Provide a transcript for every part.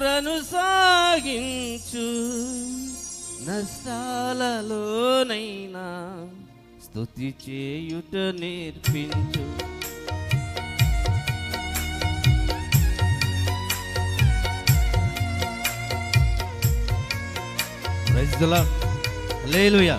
యాత్రను సాగించు. నష్టాలలోనైనా స్థుతి చేయుట నేర్పించు. ప్రజల లేలుయా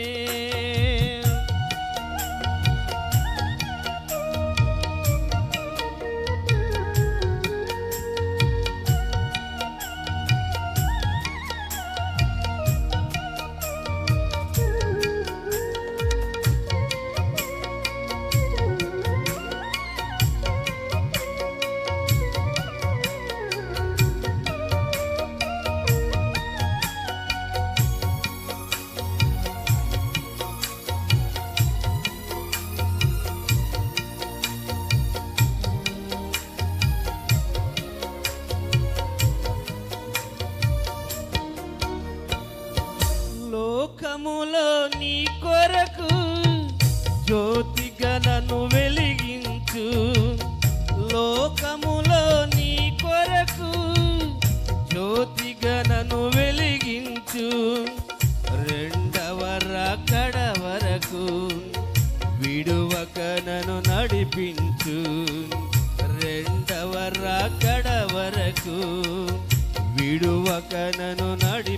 లోకములో నీ కొరకు జ్యోతి గలను వెలిగించు. లోకములో నీ కొరకు జ్యోతి గలను వెలిగించు. రెండవ రకడ వరకు విడువక నన్ను నడిపించు. రెండవ రకడ వరకు విడువక నన్ను నడి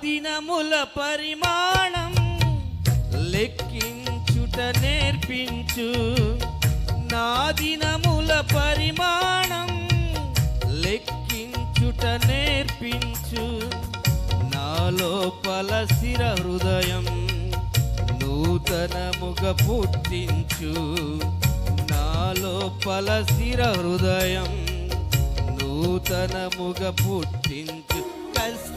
దినముల పరిమాణం లెక్కించుట నేర్పించు. నా దినముల పరిమాణం లెక్కించుట నేర్పించు. నా స్థిర హృదయం నూతనముగ పుట్టించు. నా లోపల స్థిర హృదయం నూతనముగ పుట్టించు.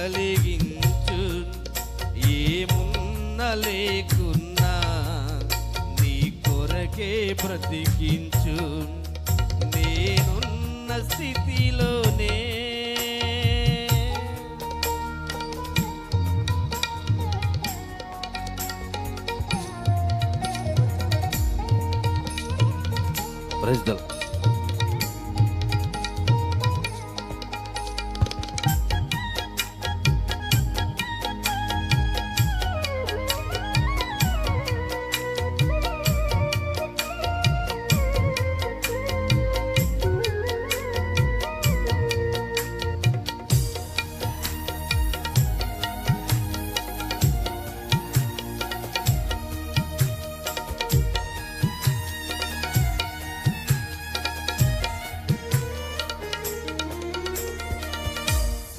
కలిగించు. ఏమున్న లేకున్నా నీ కొరకే బ్రతికించు. నేనున్న స్థితిలోనే. ప్రజలు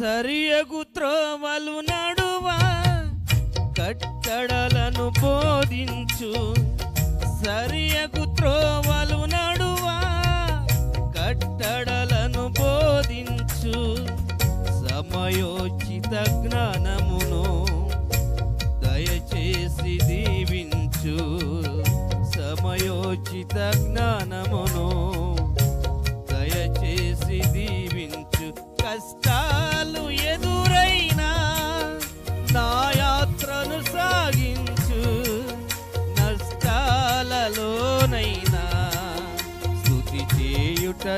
సరియగు త్రోవలు నడువా కట్టడలను బోధించు. సరియగు త్రోవలు నడువా కట్టడలను బోధించు. సమయోచిత జ్ఞానమును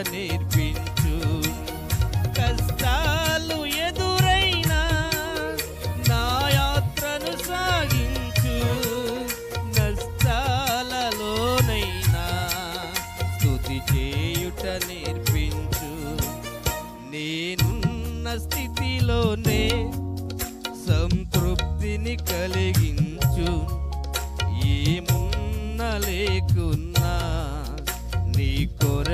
నేర్పించు. కష్టాలు ఎదురైనా నా యాత్రను సాగించు. నష్టాలలోనైనా స్థుతి చేయుట నేర్పించు. నేనున్న స్థితిలోనే సంతృప్తిని కలిగి